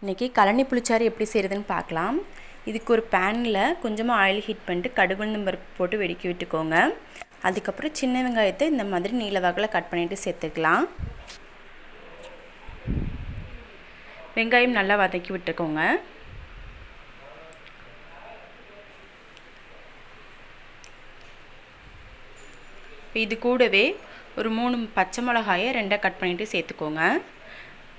இன்றைக்கி கழனி புளிச்சாறு எப்படி செய்கிறதுன்னு பார்க்கலாம். இதுக்கு ஒரு பேனில் கொஞ்சமாக ஆயில் ஹீட் பண்ணிட்டு கடுகு உளுந்தம் பருப்பு போட்டு வெடிக்க விட்டுக்கோங்க. அதுக்கப்புறம் சின்ன வெங்காயத்தை இந்த மாதிரி நீல வாக்கில் கட் பண்ணிவிட்டு சேர்த்துக்கலாம். வெங்காயம் நல்லா வதக்கி விட்டுக்கோங்க. இது கூடவே ஒரு மூணு பச்சை மிளகாயை ரெண்டாக கட் பண்ணிவிட்டு சேர்த்துக்கோங்க.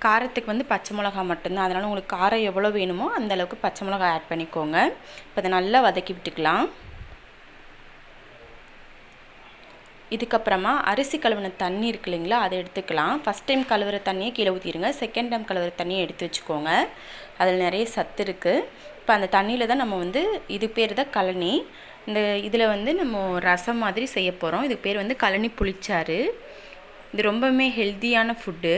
காரத்துக்கு வந்து பச்சை மிளகா மட்டும்தான். அதனால் உங்களுக்கு காரம் எவ்வளோ வேணுமோ அந்த அளவுக்கு பச்சை மிளகா ஆட் பண்ணிக்கோங்க. இப்போ அதை நல்லா வதக்கி விட்டுக்கலாம். இதுக்கப்புறமா அரிசி கழுவின தண்ணி இருக்கு இல்லைங்களா அதை எடுத்துக்கலாம். ஃபஸ்ட் டைம் கழுவுற தண்ணியை கீழே ஊற்றிடுங்க செகண்ட் டைம் கழுவுற தண்ணியை எடுத்து வச்சுக்கோங்க. அதில் நிறைய சத்து இருக்குது இப்போ அந்த தண்ணியில் தான் நம்ம வந்து இது பேர் தான் கழனி. இந்த இதில் வந்து நம்ம ரசம் மாதிரி செய்ய போகிறோம் இதுக்கு பேர் வந்து கழனி புளிச்சாறு. இது ரொம்பவுமே ஹெல்த்தியான ஃபுட்டு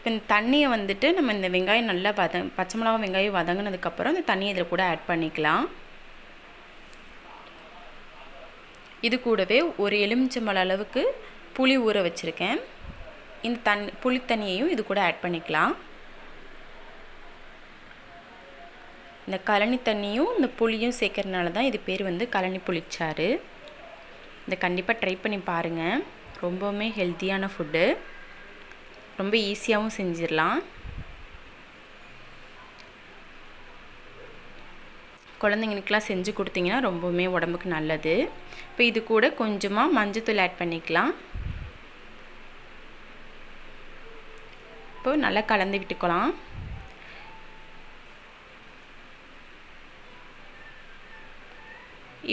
இப்போ இந்த தண்ணியை வந்துட்டு நம்ம இந்த வெங்காயம் நல்லா வத பச்சை மிளகா வெங்காயம் வதங்கினதுக்கப்புறம் இந்த தண்ணியை இதில் கூட ஆட் பண்ணிக்கலாம். இது கூடவே ஒரு எலுமிச்சம்பழ அளவுக்கு புளி ஊற வச்சுருக்கேன். இந்த தண் புளி தண்ணியையும் இது கூட ஆட் பண்ணிக்கலாம். இந்த கழனி தண்ணியும் இந்த புளியும் சேர்க்கறதுனால தான் இது பேர் வந்து கழனி புளிச்சாறு. இதை கண்டிப்பாக ட்ரை பண்ணி பாருங்கள் ரொம்பவுமே ஹெல்த்தியான ஃபுட்டு ரொம்ப ஈஸியாகவும் செஞ்சிடலாம். குழந்தைங்களுக்கெலாம் செஞ்சு கொடுத்தீங்கன்னா ரொம்பவுமே உடம்புக்கு நல்லது. இப்போ இது கூட கொஞ்சமாக மஞ்சத்தூள் ஆட் பண்ணிக்கலாம். இப்போ நல்லா கலந்து விட்டுக்கலாம்.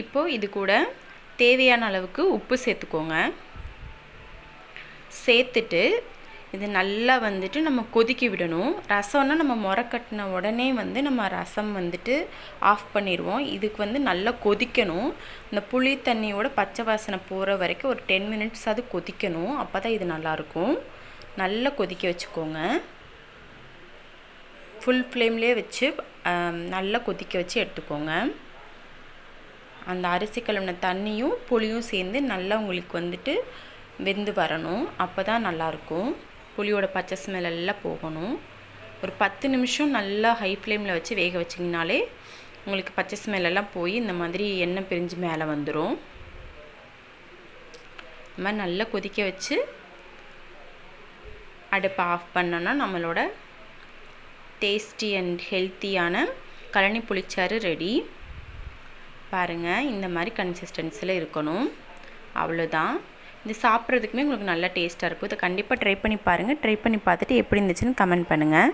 இப்போது இது கூட தேவையான அளவுக்கு உப்பு சேர்த்துக்கோங்க. சேர்த்துட்டு இது நல்லா வந்துட்டு நம்ம கொதிக்க விடணும். ரசம்னா நம்ம முறை கட்டின உடனே வந்து நம்ம ரசம் வந்துட்டு ஆஃப் பண்ணிடுவோம். இதுக்கு வந்து நல்லா கொதிக்கணும். இந்த புளி தண்ணியோட பச்சை வாசனை போகிற வரைக்கும் ஒரு டென் மினிட்ஸ் அது கொதிக்கணும். அப்போ தான் இது நல்லாயிருக்கும். நல்லா கொதிக்க வச்சுக்கோங்க. ஃபுல் ஃப்ளேம்லேயே வச்சு நல்லா கொதிக்க வச்சு எடுத்துக்கோங்க. அந்த அரிசி கழுவின தண்ணியும் புளியும் சேர்ந்து நல்லா உங்களுக்கு வந்துட்டு வெந்து வரணும். அப்போ தான் நல்லாயிருக்கும். புளியோட பச்சை ஸ்மெல் எல்லாம் போகணும். ஒரு பத்து நிமிஷம் நல்லா ஹை ஃப்ளேமில் வச்சு வேக வச்சிங்கனாலே உங்களுக்கு பச்சை ஸ்மெல்லாம் போய் இந்த மாதிரி எண்ணெய் பிரிஞ்சு மேலே வந்துடும் இந்த மாதிரி நல்லா கொதிக்க வச்சு அடுப்பை ஆஃப் பண்ணோன்னா நம்மளோட டேஸ்டி அண்ட் ஹெல்த்தியான கழனி புளிச்சாறு ரெடி பாருங்கள் இந்த மாதிரி கன்சிஸ்டன்சியில் இருக்கணும். அவ்வளோதான் இது சாப்பிட்றதுக்குமே உங்களுக்கு நல்லா டேஸ்ட்டாக இருக்கும். இதை கண்டிப்பாக ட்ரை பண்ணி பாருங்கள் ட்ரை பண்ணி பார்த்துட்டு எப்படி இருந்துச்சுன்னு கமெண்ட் பண்ணுங்கள்